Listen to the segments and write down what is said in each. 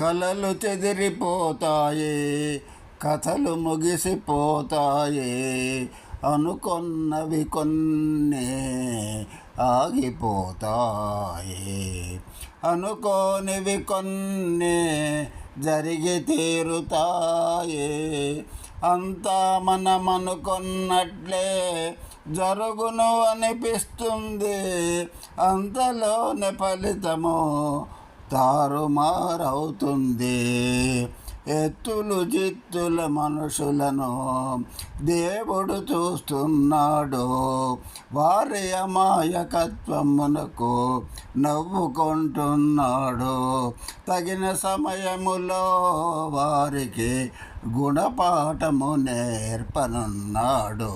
కలలు చెదిరిపోతాయి కథలు ముగిసిపోతాయి అనుకొన్నవి కొన్ని ఆగిపోతాయి. అనుకోనివి కొన్ని జరిగి తీరుతాయి అంతా మనం అనుకున్నట్లే జరుగును అనిపిస్తుంది అంతలోని ఫలితము తారుమారవుతుంది. ఎత్తులు జిత్తుల మనుషులను దేవుడు చూస్తున్నాడు. వారి అమాయకత్వమునకు నవ్వుకుంటున్నాడు. తగిన సమయములో వారికి గుణపాఠము నేర్పనున్నాడు.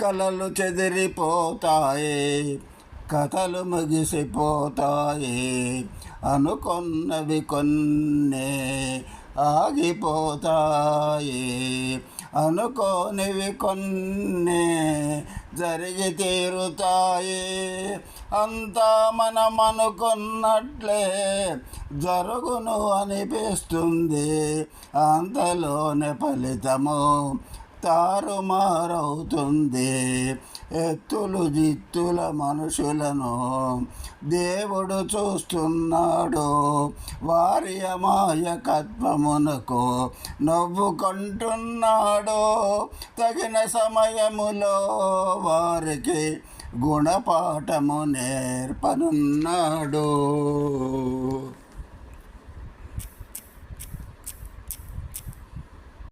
కలలు చెదిరిపోతాయి. కథలు ముగిసిపోతాయి. అనుకున్నవి కొన్ని ఆగిపోతాయి. అనుకోనివి కొన్ని జరిగి తీరుతాయి. అంతా మనం అనుకున్నట్లే జరుగును అనిపిస్తుంది. అంతలోనే ఫలితము తారుమారవుతుంది ఎత్తులు జిత్తుల మనుషులను దేవుడు చూస్తున్నాడు. వారి అమాయకత్వమునకు నవ్వుకుంటున్నాడు. తగిన సమయములో వారికి గుణపాఠము నేర్పనున్నాడు.